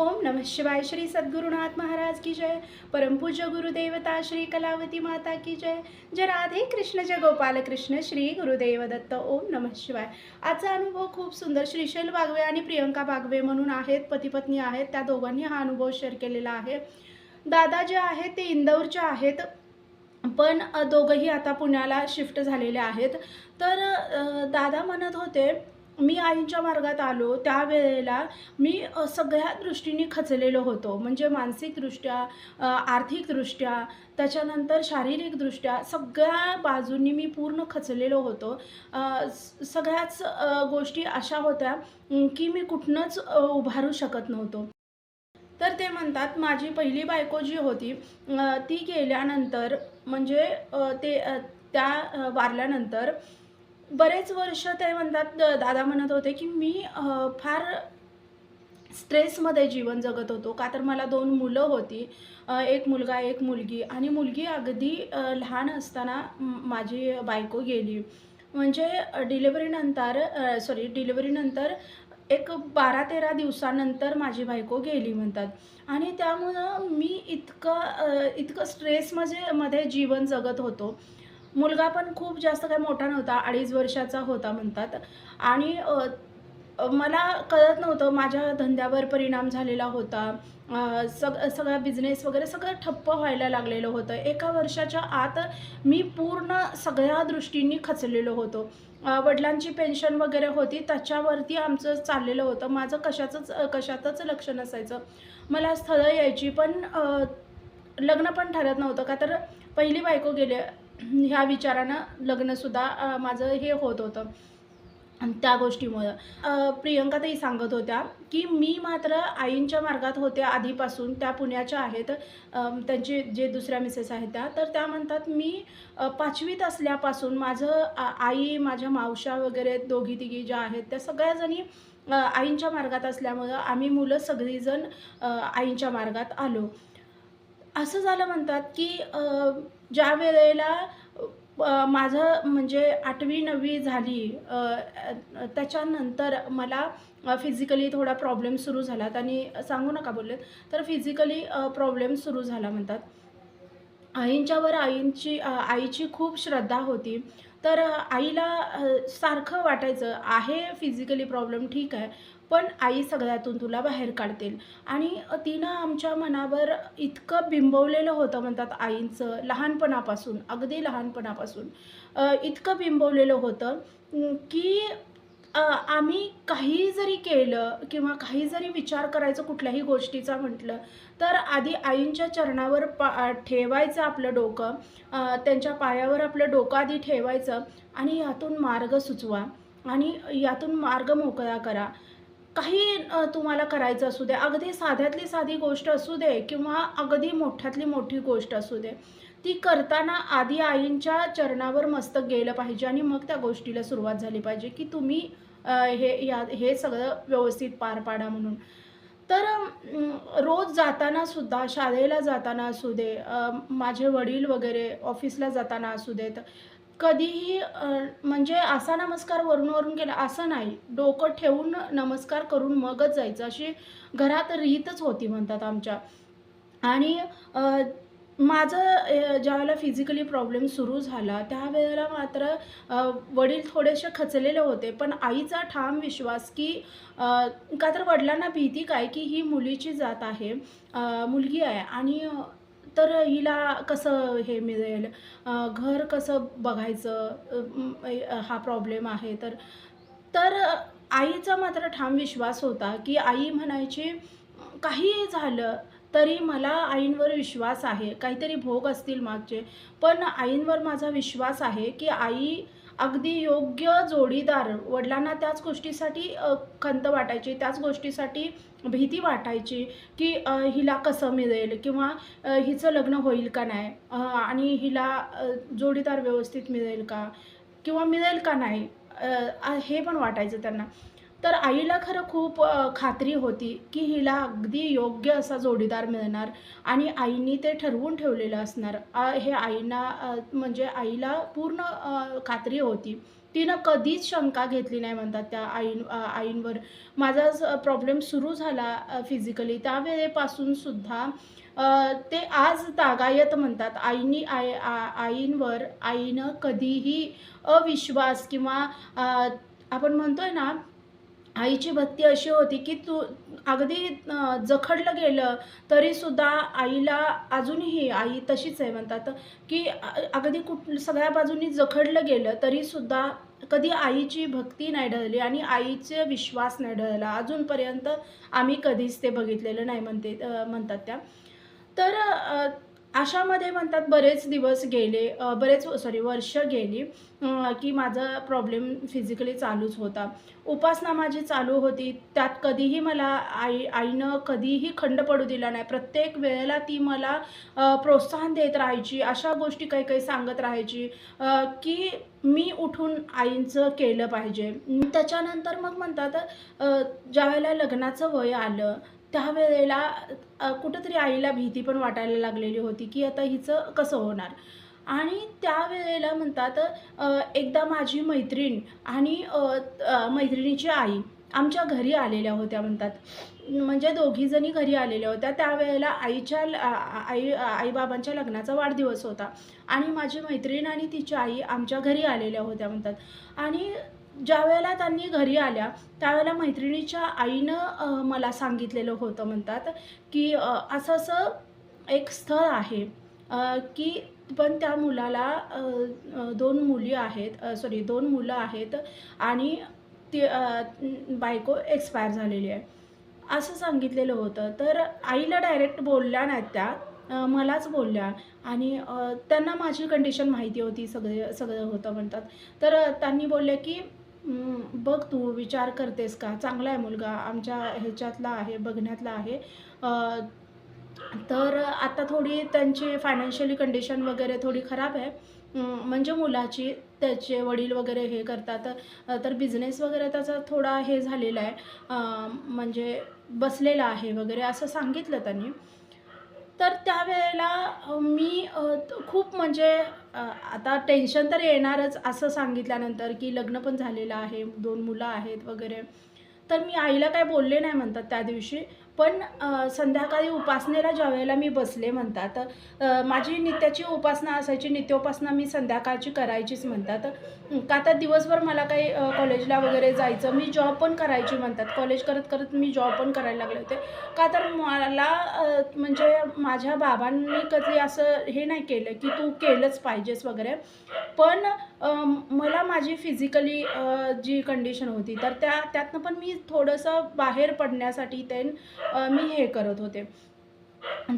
ओम नमः शिवाय श्री सद्गुरुनाथ महाराज की जय। परमपूज्य गुरुदेवता श्री कलावती माता की जय। जय राधे कृष्ण जय गोपाल कृष्ण श्री गुरुदेव दत्त ओम नमः शिवाय। आजचा अनुभव खूप सुंदर श्रीशैल बागवे आणि प्रियंका बागवे म्हणून आहेत पतीपत्नी आहेत त्या दोघांनी हा अनुभव शेअर केलेला आहे. दादा जे आहेत ते इंदौरचे आहेत पण दोघंही आता पुण्याला शिफ्ट झालेले आहेत. तर दादा म्हणत होते मी आईच्या मार्गात आलो त्यावेळेला मी सगळ्या दृष्टीने खचलेलो होतो. म्हणजे मानसिकदृष्ट्या आर्थिकदृष्ट्या त्याच्यानंतर शारीरिकदृष्ट्या सगळ्या बाजूंनी मी पूर्ण खचलेलो होतो. सगळ्याच गोष्टी अशा होत्या की मी कुठनंच उभारू शकत नव्हतो. तर ते म्हणतात माझी पहिली बायको जी होती ती गेल्यानंतर म्हणजे ते त्या वारल्यानंतर बरेच वर्ष ते म्हणतात द- दादा म्हणत होते की मी फार स्ट्रेसमध्ये जीवन जगत होतो. का तर मला दोन मुलं होती एक मुलगा एक मुलगी. आणि मुलगी अगदी लहान असताना माझी बायको गेली. म्हणजे डिलिव्हरीनंतर सॉरी डिलिव्हरीनंतर एक बारा तेरा दिवसानंतर माझी बायको गेली म्हणतात. आणि त्यामुळं मी इतकं इतकं स्ट्रेसमध्ये मध्ये जीवन जगत होतो. मुलगा पण खूप जास्त काही मोठा नव्हता अडीच वर्षाचा होता म्हणतात. आणि मला कळत नव्हतं माझ्या धंद्यावर परिणाम झालेला होता. सग सगळा बिझनेस वगैरे सगळं ठप्प व्हायला लागलेलं होतं. एका वर्षाच्या आत मी पूर्ण सगळ्या दृष्टींनी खचलेलो होतो. वडिलांची पेन्शन वगैरे होती त्याच्यावरती आमचं चाललेलं होतं. माझं कशाचंच कशातच लक्ष नसायचं. मला स्थळं यायची पण लग्न पण ठरत नव्हतं. का तर पहिली बायको गेले ह्या विचारानं लग्नसुद्धा माझं हे होत होतं. त्या गोष्टीमुळं. प्रियंका प्रियंकाताई सांगत होत्या की मी मात्र आईंच्या मार्गात होत्या आधीपासून त्या पुण्याच्या आहेत. त्यांचे जे दुसऱ्या मिसेस आहेत त्या तर त्या म्हणतात मी पाचवीत असल्यापासून माझं आ- आई माझ्या मावशा वगैरे दोघी तिघी ज्या आहेत त्या सगळ्याजणी आईंच्या मार्गात असल्यामुळं आम्ही मुलं सगळीजण आईंच्या मार्गात आलो. असं झालं म्हणतात की ज्या वेळेला माझं म्हणजे आठवी नववी झाली त्याच्यानंतर मला फिजिकली थोडा प्रॉब्लेम सुरू झाला. आणि सांगू नका बोललेत तर फिजिकली प्रॉब्लेम सुरू झाला म्हणतात. आईंच्यावर आईंची आईची खूप श्रद्धा होती. तर आईला सारखं वाटायचं आहे फिजिकली प्रॉब्लेम ठीक आहे पण आई सगळ्यातून तुला बाहेर काढतील. आणि तिनं आमच्या मनावर इतकं बिंबवलेलं होतं म्हणतात आईंचं लहानपणापासून अगदी लहानपणापासून इतकं बिंबवलेलं होतं की आम्ही काही जरी केलं किंवा काही जरी विचार करायचं कुठल्याही गोष्टीचा म्हटलं तर आधी आईंच्या चरणावर पा ठेवायचं आपलं डोकं. त्यांच्या पायावर आपलं डोकं आधी ठेवायचं आणि यातून मार्ग सुचवा आणि यातून मार्ग मोकळा करा. काही तुम्हाला करायचं असू दे अगदी साध्यातली साधी गोष्ट असू दे किंवा अगदी मोठ्यातली मोठी गोष्ट असू दे ती करताना आधी आईंच्या चरणावर मस्तक गेलं पाहिजे आणि मग त्या गोष्टीला सुरुवात झाली पाहिजे की तुम्ही हे या हे सगळं व्यवस्थित पार पाडा म्हणून. तर रोज जाताना सुद्धा शाळेला जाताना असू दे माझे वडील वगैरे ऑफिसला जाताना असू देत कधीही म्हणजे असा नमस्कार वरून वरून केला असं नाही. डोकं ठेवून नमस्कार करून मगच जायचं. अशी घरात रीतच होती म्हणतात आमच्या. आणि माझं ज्यावेळेला फिजिकली प्रॉब्लेम सुरू झाला त्यावेळेला मात्र वडील थोडेसे खचलेले होते. पण आईचा ठाम विश्वास की का तर वडिलांना भीती काय की ही मुलीची जात आहे मुलगी आहे. आणि तर हिला कसं हे मिळेल? घर कसं बघायचं? हा प्रॉब्लेम आहे. तर तर आईचा मात्र ठाम विश्वास होता की आई म्हणायची काही झालं तरी मला आईंवर विश्वास आहे. काहीतरी भोग असतील मागचे. पण आईंवर माझा विश्वास आहे की आई अगदी योग्य जोडीदार वडिलांना त्याच गोष्टीसाठी खंत वाटायची त्याच गोष्टीसाठी भीती वाटायची की हिला कसं मिळेल किंवा हिचं लग्न होईल का नाही? आणि हिला जोडीदार व्यवस्थित मिळेल का? किंवा मिळेल का नाही? हे पण वाटायचं त्यांना. तर आईला खरं खूप खात्री होती की हिला अगदी योग्य असा जोडीदार मिळणार आणि आईने ते ठरवून ठेवलेलं असणार. हे आईना म्हणजे आईला पूर्ण खात्री होती. तिनं कधीच शंका घेतली नाही म्हणतात त्या आईन आईंवर. माझा प्रॉब्लेम सुरू झाला फिजिकली. त्यावेळेपासून सुद्धा ते आज तागायत म्हणतात. आईनी आई आईंवर आईनं कधीही अविश्वास किंवा आपण म्हणतोय ना आईची भक्ती अशी होती की तू अगदी जखडलं गेलं तरीसुद्धा आईला अजूनही आई तशीच आहे म्हणतात. की अगदी कुठ सगळ्या बाजूनी जखडलं गेलं तरीसुद्धा कधी आईची भक्ती नाही ढळली आणि आईचे विश्वास नाही ढळला. अजूनपर्यंत आम्ही कधीच ते बघितलेलं नाही म्हणते म्हणतात त्या. तर अशामध्ये म्हणतात बरेच दिवस गेले बरेच सॉरी वर्ष गेली की माझा प्रॉब्लेम फिजिकली चालूच होता. उपासना माझी चालू होती. त्यात कधीही मला आई आईनं कधीही खंड पडू दिला नाही. प्रत्येक वेळेला ती मला प्रोत्साहन देत राहायची अशा गोष्टी काही काही सांगत राहायची की मी उठून आईंचं केलं पाहिजे. त्याच्यानंतर मग म्हणतात ज्यावेळेला लग्नाचं वय आलं त्यावेळेला कुठंतरी आईला भीती पण वाटायला लागलेली होती की आता हिचं कसं होणार? आणि त्यावेळेला म्हणतात एकदा माझी मैत्रीण आणि मैत्रिणीची आई आमच्या घरी आलेल्या होत्या म्हणतात. म्हणजे दोघीजणी घरी आलेल्या होत्या. त्यावेळेला आईच्या आई आईबाबांच्या लग्नाचा वाढदिवस होता. आणि माझी मैत्रीण आणि तिची आई आमच्या घरी आलेल्या होत्या म्हणतात. आणि ज्यावेळेला त्यांनी घरी आल्या त्यावेळेला मैत्रिणीच्या आईनं मला सांगितलेलं होतं म्हणतात की असं असं एक स्थळ आहे की पण त्या मुलाला दोन मुली आहेत सॉरी दोन मुलं आहेत आणि ती बायको एक्सपायर झालेली आहे. असं सांगितलेलं होतं. तर आईला डायरेक्ट बोलल्या नाहीत त्या. मलाच बोलल्या आणि त्यांना माझी कंडिशन माहिती होती सगळे सगळं होतं म्हणतात. तर त्यांनी बोलले की बघ तू विचार करतेस का? चांगला आहे मुलगा आमच्या ह्याच्यातला आहे बघण्यातला आहे. तर आता थोडी त्यांची फायनान्शियली कंडिशन वगैरे थोडी खराब आहे. म्हणजे मुलाची त्याचे वडील वगैरे हे करतात. तर बिझनेस वगैरे त्याचा थोडा हे झालेला आहे. म्हणजे बसलेला आहे वगैरे असं सांगितलं त्यांनी. तर त्यावेळेला मी खूप म्हणजे आता टेन्शन तर येणारच असं सांगितल्यानंतर की लग्न पण झालेलं आहे दोन मुलं आहेत वगैरे. तर मी आईला काय बोलले नाही म्हणतात त्या दिवशी. पण संध्याकाळी उपासनेला ज्यावेळेला मी बसले म्हणतात माझी नित्याची उपासना असायची नित्योपासना मी संध्याकाळची करायचीच म्हणतात. का तर दिवसभर मला काही कॉलेजला वगैरे जायचं मी जॉब पण करायची म्हणतात. कॉलेज करत करत मी जॉब पण करायला लागले होते. का तर मला म्हणजे माझ्या बाबांनी कधी असं हे नाही केलं की तू केलंच पाहिजेस वगैरे. पण मला माझी फिजिकली जी कंडिशन होती तर त्या त्यातनं पण मी थोडंसं बाहेर पडण्यासाठी ते मी हे करत होते.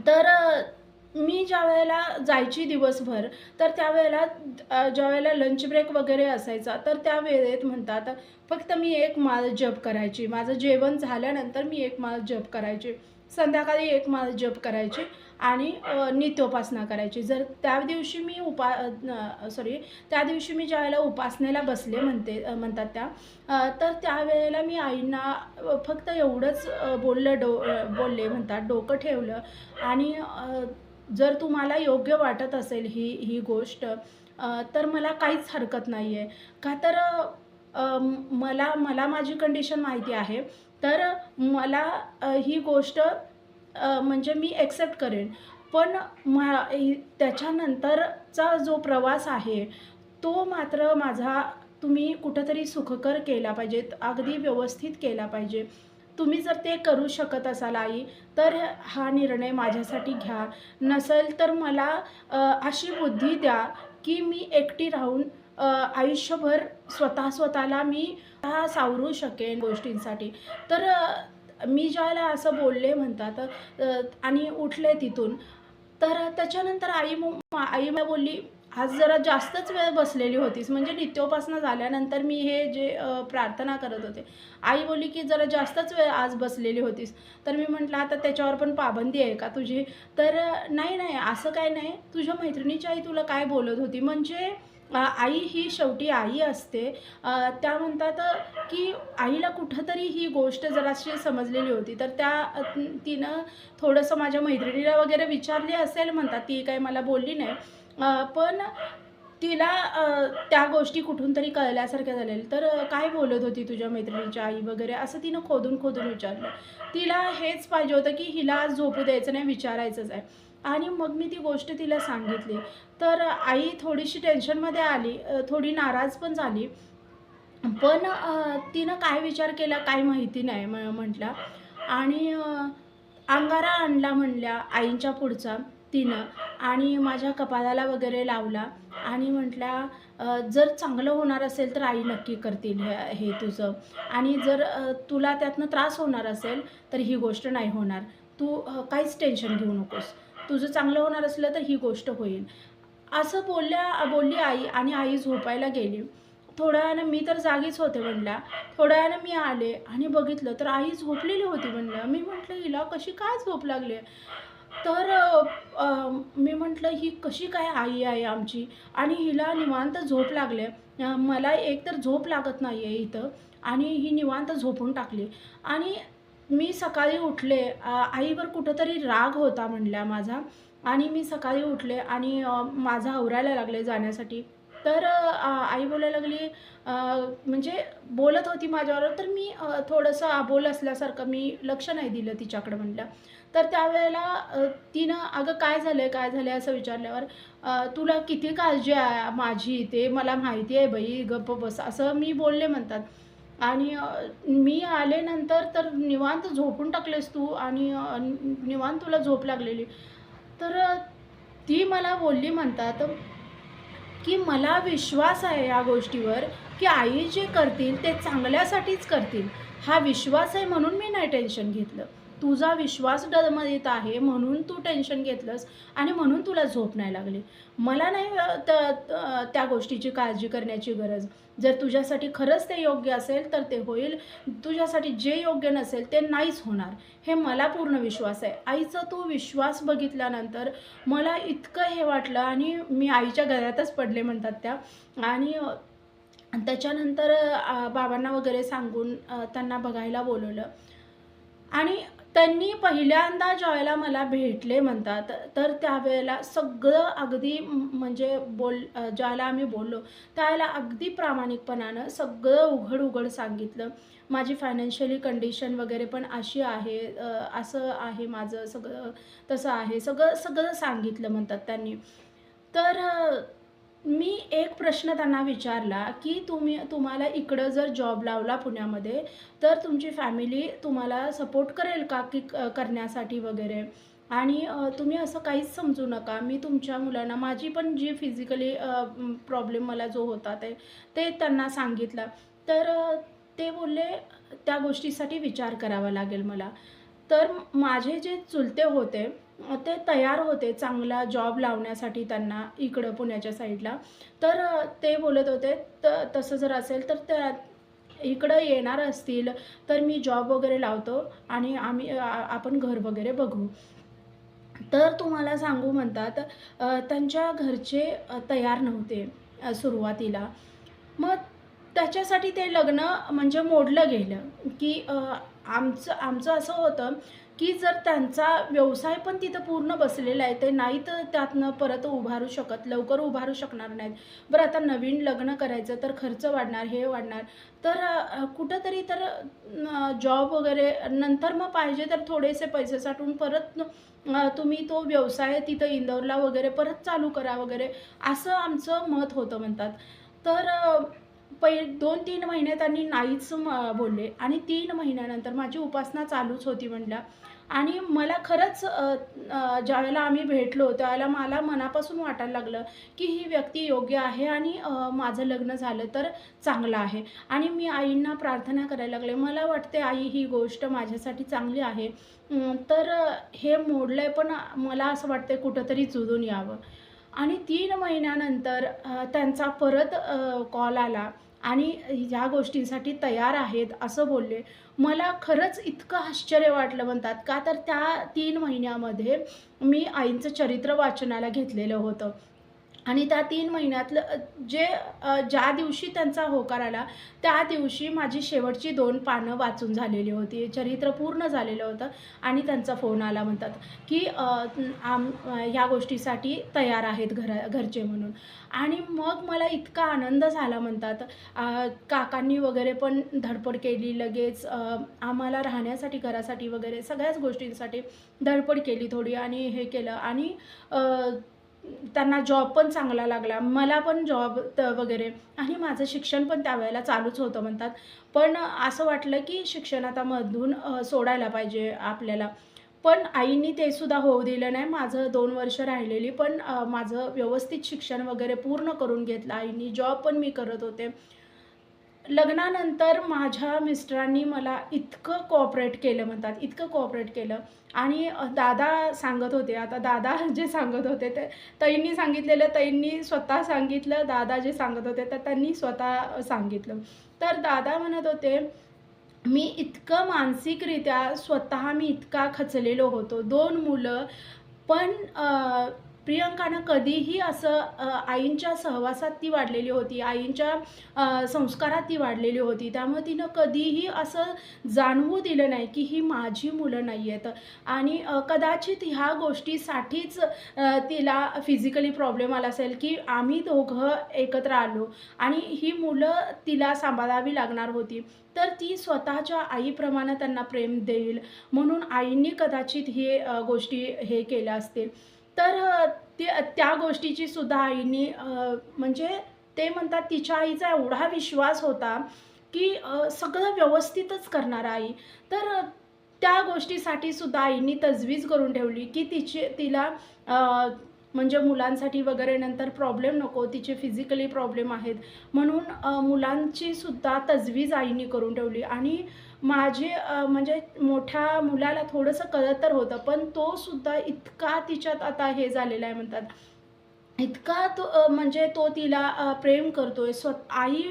तर मी ज्या वेळेला जायची दिवसभर तर त्यावेळेला ज्यावेळेला लंच ब्रेक वगैरे असायचा तर त्या वेळेत म्हणतात फक्त मी एक माळ जप करायची. माझं जेवण झाल्यानंतर मी एक माळ जप करायची. संध्याकाळी एक माळ जप करायची. आणि नित्योपासना करायची. जर त्या दिवशी मी उपा सॉरी त्या दिवशी मी ज्यावेळेला उपासनेला बसले म्हणते म्हणतात त्या तर त्यावेळेला मी आईंना फक्त एवढंच बोललं डो बोलले म्हणतात डोकं ठेवलं. आणि जर तुम्हाला योग्य वाटत असेल ही ही गोष्ट तर मला काहीच हरकत नाही आहे का तर मला मला माझी कंडिशन माहिती आहे. तर मला ही गोष्ट म्हणजे मी ॲक्सेप्ट करेन. पण मा त्याच्यानंतरचा जो प्रवास आहे तो मात्र माझा तुम्ही कुठंतरी सुखकर केला पाहिजे अगदी व्यवस्थित केला पाहिजे. तुम्ही जर ते करू शकत असाल आई तर हा निर्णय माझ्यासाठी घ्या. नसेल तर मला अशी बुद्धी द्या की मी एकटी राहून आयुष्यभर स्वतः स्वतःला मी हा सावरू शकेन गोष्टींसाठी. तर मी ज्यावेळेला असं बोलले म्हणतात आणि उठले तिथून तर त्याच्यानंतर आई आई मला बोलली आज जरा जास्तच वेळ बसलेली होतीस म्हणजे नित्योपासना झाल्यानंतर मी हे जे प्रार्थना करत होते आई बोलली की जरा जास्तच वेळ आज बसलेली होतीस तर मी म्हटलं आता त्याच्यावर पण पाबंदी आहे का तुझी? तर नाही नाही असं काय नाही तुझ्या मैत्रिणीची आई तुला काय बोलत होती म्हणजे आई ही शेवटी आई असते. त्या म्हणतात की आईला कुठंतरी ही गोष्ट जराशी समजलेली होती. तर त्या तिनं थोडंसं माझ्या मैत्रिणीला वगैरे विचारली असेल म्हणतात ती काही मला बोलली नाही. पण तिला त्या गोष्टी कुठून तरी कळल्यासारख्या झालेल्या तर काय बोलत होती तुझ्या मैत्रिणीची आई वगैरे? असं तिनं खोदून खोदून विचारलं. तिला हेच पाहिजे होतं की हिला आज झोपू द्यायचं नाही विचारायचंच आहे. आणि मग मी ती गोष्ट तिला सांगितली. तर आई थोडीशी टेन्शनमध्ये आली थोडी नाराज पण झाली. पण तिनं काय विचार केला काय माहिती नाही म म्हटलं. आणि अंगारा आणला म्हणल्या आईंच्या पुढचा तिनं. आणि माझ्या कपाळाला वगैरे लावला. आणि म्हटल्या जर चांगलं होणार असेल तर आई नक्की करतील हे हे तुझं. आणि जर तुला त्यातनं त्रास होणार असेल तर ही गोष्ट नाही होणार. तू काहीच टेन्शन घेऊ नकोस. तुझं चांगलं होणार असलं तर ही गोष्ट होईल. असं बोलल्या बोलली आई आणि आई झोपायला गेली. थोड्या वेळानं मी तर जागीच होते म्हणल्या थोड्या वेळानं मी आले आणि बघितलं तर आई झोपलेली होती म्हणलं. मी म्हटलं हिला कशी काय झोप लागली? तर मी म्हटलं ही कशी काय आई आहे आमची? आणि हिला निवांत झोप लागले. अ, मला एकतर झोप लागत नाही आहे इथं आणि ही निवांत झोपून टाकली. आणि मी सकाळी उठले आईवर कुठंतरी राग होता म्हणल्या माझा. आणि मी सकाळी उठले आणि माझा माझं आवरायला लागले जाण्यासाठी. तर आई बोलायला लागली म्हणजे बोलत होती माझ्यावर तर मी थोडंसं अबोल असल्यासारखं मी लक्ष नाही दिलं तिच्याकडं म्हणलं तर त्यावेळेला तिनं अगं काय झालं आहे काय झालं आहे असं विचारल्यावर तुला किती काळजी आहे माझी? ते मला माहिती आहे बाई गप्प बस. असं मी बोलले म्हणतात. आणि मी आले नंतर तर निवांत झोपून टाकलेस तू आणि निवांत तुला झोप लागलेली. तर ती मला बोलली म्हणतात की मला विश्वास आहे या गोष्टीवर की आई जे करतील ते चांगल्यासाठीच करतील. हा विश्वास आहे म्हणून मी नाही टेन्शन घेतलं. तुझा विश्वास डळमळीत आहे म्हणून तू टेन्शन घेतलंस आणि म्हणून तुला झोप नाही लागली. मला नाही त्या गोष्टीची काळजी करण्याची गरज. जर तुझ्यासाठी खरंच ते योग्य असेल तर ते होईल. तुझ्यासाठी जे योग्य नसेल ते नाहीच होणार. हे मला पूर्ण विश्वास आहे. आईचा तो विश्वास बघितल्यानंतर मला इतकं हे वाटलं आणि मी आईच्या गळ्यातच पडले म्हणतात त्या. आणि त्याच्यानंतर बाबांना वगैरे सांगून त्यांना बघायला बोलवलं. आणि त्यांनी पहिल्यांदा ज्यावेळेला मला भेटले म्हणतात तर त्यावेळेला सगळं अगदी म्हणजे बोल ज्याला आम्ही बोललो त्यावेळेला अगदी प्रामाणिकपणानं सगळं उघड उघड सांगितलं. माझी फायनान्शियली कंडिशन वगैरे पण अशी आहे असं आहे माझं सगळं तसं आहे सगळं सगळं सांगितलं म्हणतात त्यांनी. तर मी एक प्रश्न त्यांना विचारला की तुम्ही तुम्हाला इकडं जर जॉब लावला पुण्यामध्ये तर तुमची फॅमिली तुम्हाला सपोर्ट करेल का की क करण्यासाठी वगैरे? आणि तुम्ही असं काहीच समजू नका. मी तुमच्या मुलांना माझी पण जी फिजिकली प्रॉब्लेम मला जो होता ते ते त्यांना सांगितलं. तर ते बोलले त्या गोष्टीसाठी विचार करावा लागेल मला. तर माझे जे चुलते होते ते तयार होते चांगला जॉब लावण्यासाठी त्यांना इकडं पुण्याच्या साईडला तर ते बोलत होते तर तसं जर असेल तर त्या इकडं येणार असतील तर मी जॉब वगैरे लावतो आणि आम्ही आपण घर वगैरे बघू. तर तुम्हाला सांगू म्हणतात त्यांच्या घरचे तयार नव्हते सुरुवातीला. मग त्याच्यासाठी ते लग्न म्हणजे मोडलं गेलं, की आमचं आमचं असं होतं, की जर त्यांचा व्यवसाय पण तिथं पूर्ण बसलेला आहे, ते नाही तर त्यातनं परत उभारू शकत, लवकर उभारू शकणार नाहीत. बरं आता नवीन लग्न करायचं तर खर्च वाढणार, हे वाढणार. तर कुठंतरी तर जॉब वगैरे नंतर मग पाहिजे तर थोडेसे पैसे साठवून परत तुम्ही तो व्यवसाय तिथं इंदौरला वगैरे परत चालू करा वगैरे, असं आमचं मत होतं म्हणतात. तर पै 2-3 महिने त्यांनी नाहीच म बोलले आणि तीन महिन्यानंतर माझी उपासना चालूच होती म्हणल्या आणि मला खरंच ज्यावेळेला आम्ही भेटलो त्यावेळेला मला मनापासून वाटायला लागलं, की ही व्यक्ती योग्य आहे आणि माझं लग्न झालं तर चांगलं आहे आणि मी आईंना प्रार्थना करायला लागले. मला वाटते आई ही गोष्ट माझ्यासाठी चांगली आहे. तर हे मोडलं आहे पण मला असं वाटतं कुठंतरी जुळून यावं. आणि तीन महिन्यानंतर त्यांचा परत कॉल आला आणि ह्या गोष्टींसाठी तयार आहेत असं बोलले. मला खरंच इतकं आश्चर्य वाटलं म्हणतात का तर त्या तीन महिन्यामध्ये मी आईंचं चरित्र वाचनाला घेतलेलं होतं. आणि त्या तीन महिन्यातलं जे ज्या दिवशी त्यांचा होकार आला त्या दिवशी माझी शेवटची दोन पानं वाचून झालेली होती. चरित्र पूर्ण झालेलं होतं आणि त्यांचा फोन आला म्हणतात की आम ह्या गोष्टीसाठी तयार आहेत घरा घरचे म्हणून. आणि मग मला इतका आनंद झाला म्हणतात काकांनी वगैरे पण धडपड केली लगेच आम्हाला राहण्यासाठी घरासाठी वगैरे सगळ्याच गोष्टींसाठी धडपड केली थोडी आणि हे केलं. आणि त्यांना जॉब पण चांगला लागला. मला पण जॉब वगैरे. आणि माझं शिक्षण पण त्यावेळेला चालूच होतं म्हणतात. पण असं वाटलं की शिक्षण आता मधून सोडायला पाहिजे आपल्याला. पण आईंनी ते सुद्धा होऊ दिलं नाही. माझं दोन वर्ष राहिलेली पण माझं व्यवस्थित शिक्षण वगैरे पूर्ण करून घेतलं आईंनी. जॉब पण मी करत होते. लग्नानंतर माझ्या मिस्टरांनी मला इतकं कॉपरेट केलं म्हणतात इतकं कॉपरेट केलं. आणि दादा सांगत होते आता दादा जे सांगत होते ते तईंनी सांगितलेलं तईंनी स्वतः सांगितलं दादा जे सांगत होते तर त्यांनी स्वतः सांगितलं. तर दादा म्हणत होते मी इतकं मानसिकरित्या स्वतः मी इतका खचलेलो होतो. दोन मुलं पण प्रियंकानं कधीही असं आईंच्या सहवासात ती वाढलेली होती. आईंच्या संस्कारात ती वाढलेली होती. त्यामुळे तिनं कधीही असं जाणवू दिलं नाही की ही माझी मुलं नाही आहेत आणि कदाचित ह्या गोष्टीसाठीच तिला फिजिकली प्रॉब्लेम आला असेल की आम्ही दोघं एकत्र आलो आणि ही मुलं तिला सांभाळावी लागणार होती. तर ती स्वतःच्या आईप्रमाणे त्यांना प्रेम देईल म्हणून आईंनी कदाचित हे गोष्टी हे केल्या असतील. तर ती ते त्या गोष्टीची सुद्धा आईनी म्हणजे ते म्हणतात तिच्या आईचा एवढा विश्वास होता की सगळं व्यवस्थितच करणार आई. तर त्या गोष्टीसाठी सुद्धा आईनी तजवीज करून ठेवली की तिची तिला म्हणजे मुलांसाठी वगैरे नंतर प्रॉब्लेम नको तिचे फिजिकली प्रॉब्लेम आहेत. म्हणून मुलांची सुद्धा तजवीज आईने करून ठेवली आणि माझे म्हणजे मोठ्या मुलाला थोडंसं कळत तर होतं पण तो सुद्धा इतका तिच्यात आता हे झालेला आहे म्हणतात. इतका तो म्हणजे तो तिला प्रेम करतो आहे स्व आई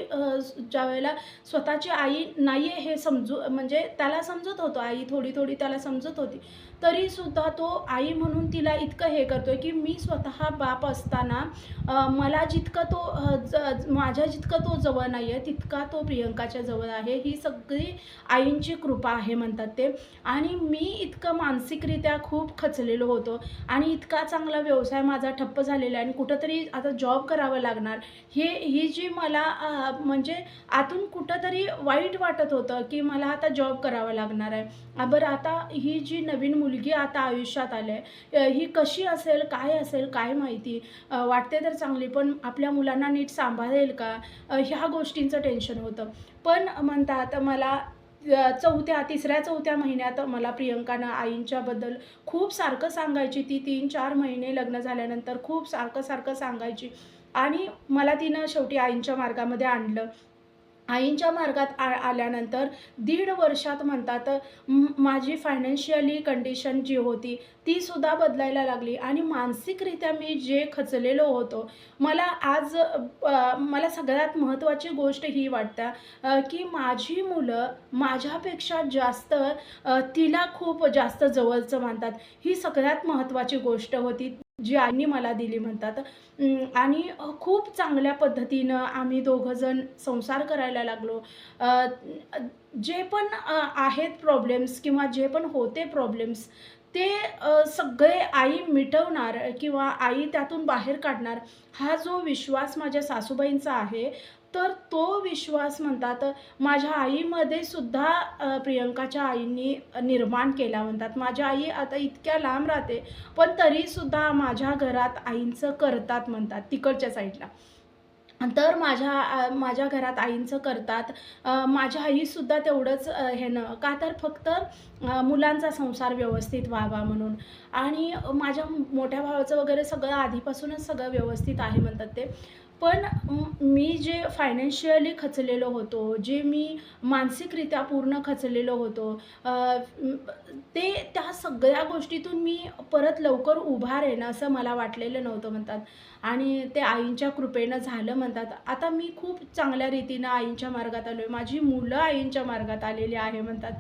ज्या वेळेला स्वतःची आई नाही आहे हे समजू म्हणजे त्याला समजत होतं. आई थोडी थोडी त्याला समजत होती. तरीसुद्धा तो आई म्हणून तिला इतकं हे करतो आहे की मी स्वतः बाप असताना मला जितकं तो ज ज- माझ्या जितकं तो जवळ नाही आहे तितका तो प्रियंकाच्या जवळ आहे. ही सगळी आईंची कृपा आहे म्हणतात ते. आणि मी इतकं मानसिकरित्या खूप खचलेलो होतो. आणि इतका चांगला व्यवसाय माझा ठप्प झालेला आहे. आणि कुठंतरी आता जॉब करावं लागणार. हे ही जी मला म्हणजे आतून कुठंतरी वाईट वाटत होतं की मला आता जॉब करावा लागणार आहे. बरं आता ही जी नवीन मुलगी आता आयुष्यात आली आहे ही कशी असेल काय असेल काय माहिती? वाटते तर चांगली पण आपल्या मुलांना नीट सांभाळेल का? ह्या गोष्टींचं टेन्शन होतं. पण म्हणतात मला चौथ्या तिसऱ्या चौथ्या महिन्यात मला प्रियंकानं आईंच्याबद्दल खूप सारखं सांगायची. ती तीन चार महिने लग्न झाल्यानंतर खूप सारखं सारखं सांगायची. आणि मला तिनं शेवटी आईंच्या मार्गामध्ये आणलं. आईंच्या मार्गात आ आल्यानंतर दीड वर्षात म्हणतात माझी फायनान्शियली कंडिशन जी होती ती सुद्धा बदलायला लागली आणि मानसिकरित्या मी जे खचलेलो होतो मला आज मला सगळ्यात महत्त्वाची गोष्ट ही वाटतं की माझी मुलं माझ्यापेक्षा जास्त तिला खूप जास्त जवळचं मानतात. ही सगळ्यात महत्त्वाची गोष्ट होती. जी आईनी मला दिली म्हणतात. आणि खूप चांगल्या पद्धतीनं आम्ही दोघंजण संसार करायला लागलो. जे पण आहेत प्रॉब्लेम्स किंवा जे पण होते प्रॉब्लेम्स ते सगळे आई मिटवणार किंवा आई त्यातून बाहेर काढणार हा जो विश्वास माझ्या सासूबाईंचा आहे तर तो विश्वास म्हणतात माझ्या आईमध्ये सुद्धा प्रियंकाच्या आईंनी निर्माण केला म्हणतात. माझ्या आई आता इतक्या लांब राहते पण तरीसुद्धा माझ्या घरात आईंचं करतात म्हणतात तिकडच्या साईडला. तर माझ्या माझ्या घरात आईंचं करतात. माझ्या आईसुद्धा तेवढंच ह्यानं का तर फक्त मुलांचा संसार व्यवस्थित व्हावा म्हणून. आणि माझ्या मोठ्या भावाचं वगैरे सगळं आधीपासूनच सगळं व्यवस्थित आहे म्हणतात ते. पण मी जे फायनान्शियली खचलेलो होतो जे मी मानसिकरित्या पूर्ण खचलेलो होतो ते त्या सगळ्या गोष्टीतून मी परत लवकर उभारेन असं मला वाटलेलं नव्हतं म्हणतात. आणि ते आईंच्या कृपेनं झालं म्हणतात. आता मी खूप चांगल्या रीतीनं आईंच्या मार्गात आलो आहे माझी मुलं आईंच्या मार्गात आलेली आहे म्हणतात.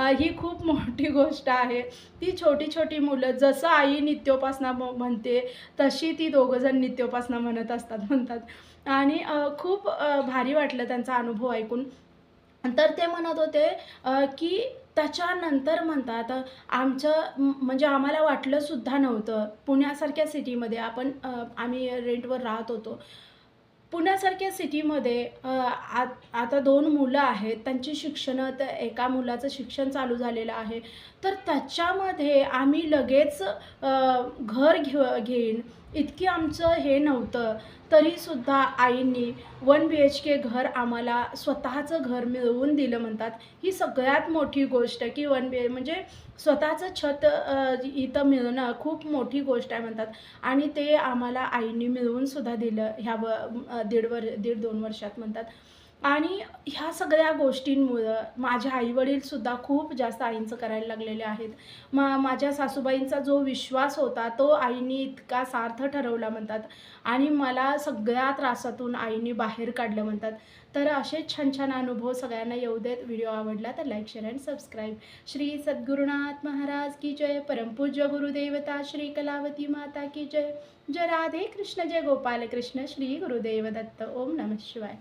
ही खूप मोठी गोष्ट आहे. ती छोटी छोटी मुलं जसं आई नित्योपासना म्हणते तशी ती दोघंजण नित्योपासना म्हणत असतात म्हणतात. आणि खूप भारी वाटलं त्यांचा अनुभव ऐकून. तर ते म्हणत होते की त्याच्यानंतर म्हणतात आमचं म्हणजे आम्हाला वाटलं सुद्धा नव्हतं. पुण्यासारख्या सिटीमध्ये आपण आम्ही रेंटवर राहत होतो. पुण्यासारख्या सिटीमध्ये आ आता दोन मुलं आहेत त्यांची शिक्षणं तर एका मुलाचं शिक्षण चालू झालेलं आहे. तर त्याच्यामध्ये आम्ही लगेच घर घे घेईन. इतकी आमचं हे नव्हतं. तरीसुद्धा आईंनी वन बी एच के घर आम्हाला स्वतःचं घर मिळवून दिलं म्हणतात. ही सगळ्यात मोठी गोष्ट की वन बी म्हणजे स्वतःचं छत इथं मिळणं खूप मोठी गोष्ट आहे म्हणतात. आणि ते आम्हाला आईंनी मिळवून सुद्धा दिलं ह्या व दीड वर दीड दोन वर्षात म्हणतात. आणि ह्या सगळ्या गोष्टींमुळं माझ्या आईवडीलसुद्धा खूप जास्त आईंचं करायला लागलेले आहेत. मा माझ्या सासूबाईंचा जो विश्वास होता तो आईने इतका सार्थ ठरवला म्हणतात आणि मला सगळ्या त्रासातून आईने बाहेर काढलं म्हणतात. तर असे छान छान अनुभव सगळ्यांना येऊ देत. व्हिडिओ आवडला तर like share and subscribe. Shri Sadgurunath Maharaj की जय. परमपूज्य गुरुदेवता श्री कलावती माता की जय. जय राधे कृष्ण जय गोपाल कृष्ण श्री गुरुदेव दत्त. ओम नमः शिवाय.